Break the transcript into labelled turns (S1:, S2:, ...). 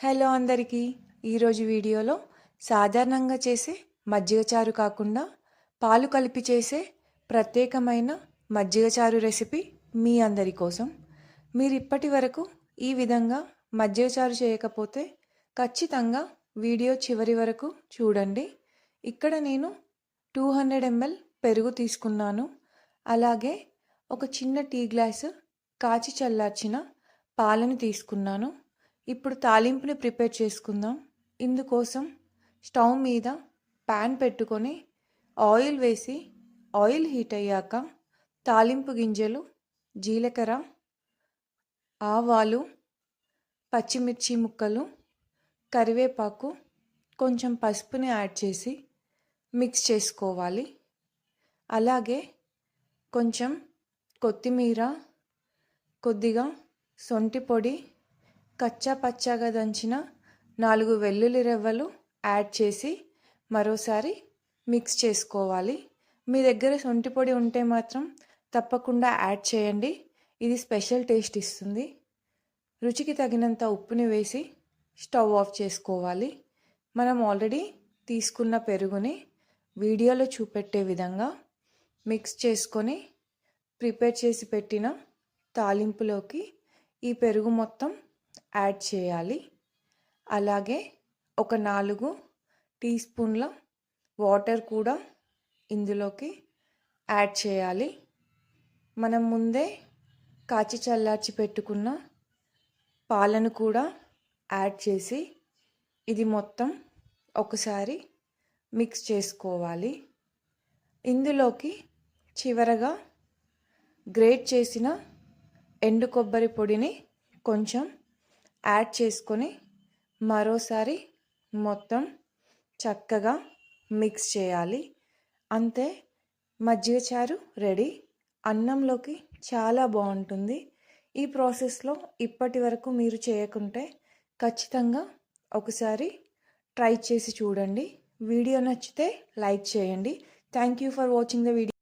S1: Hello అందరికీ. ఈరోజు వీడియోలో సాధారణంగా చేసే మజ్జిగ చారు కాకుండా పాలు కలిపి చేసే ప్రత్యేకమైన మజ్జిగ చారు రెసిపీ మీ అందరి కోసం. మీరు ఇప్పటి వరకు ఈ విధంగా మజ్జిగ చారు చేయకపోతే ఖచ్చితంగా వీడియో చివరి వరకు చూడండి. ఇక్కడ నేను టూ హండ్రెడ్ ఎంఎల్ పెరుగు తీసుకున్నాను. అలాగే ఒక చిన్న టీ గ్లాసు కాచి చల్లార్చిన పాలను తీసుకున్నాను. ఇప్పుడు తాలింపుని ప్రిపేర్ చేసుకుందాం. ఇందుకోసం స్టవ్ మీద ప్యాన్ పెట్టుకొని ఆయిల్ వేసి ఆయిల్ హీట్ అయ్యాక తాలింపు గింజలు జీలకర్ర ఆవాలు పచ్చిమిర్చి ముక్కలు కరివేపాకు కొంచెం పసుపుని యాడ్ చేసి మిక్స్ చేసుకోవాలి. అలాగే కొంచెం కొత్తిమీర కొద్దిగా సొంటి పొడి కచ్చా పచ్చాగా దంచిన నాలుగు వెల్లుల్లి రెవ్వలు యాడ్ చేసి మరోసారి మిక్స్ చేసుకోవాలి. మీ దగ్గర సొంటి పొడి ఉంటే మాత్రం తప్పకుండా యాడ్ చేయండి. ఇది స్పెషల్ టేస్ట్ ఇస్తుంది. రుచికి తగినంత ఉప్పుని వేసి స్టవ్ ఆఫ్ చేసుకోవాలి. మనం ఆల్రెడీ తీసుకున్న పెరుగుని వీడియోలో చూపెట్టే విధంగా మిక్స్ చేసుకొని ప్రిపేర్ చేసి పెట్టిన తాలింపులోకి ఈ పెరుగు మొత్తం యాడ్ చేయాలి. అలాగే ఒక నాలుగు టీ స్పూన్ల వాటర్ కూడా ఇందులోకి యాడ్ చేయాలి. మనం ముందే కాచి చల్లార్చి పెట్టుకున్న పాలను కూడా యాడ్ చేసి ఇది మొత్తం ఒకసారి మిక్స్ చేసుకోవాలి. ఇందులోకి చివరగా గ్రేట్ చేసిన ఎండు కొబ్బరి పొడిని కొంచెం యాడ్ చేసుకొని మరోసారి మొత్తం చక్కగా మిక్స్ చేయాలి. అంతే మజ్జిగ చారు రెడీ. అన్నంలోకి చాలా బాగుంటుంది. ఈ ప్రాసెస్లో ఇప్పటి వరకు మీరు చేయకుంటే ఖచ్చితంగా ఒకసారి ట్రై చేసి చూడండి. వీడియో నచ్చితే లైక్ చేయండి. Thank you for watching the video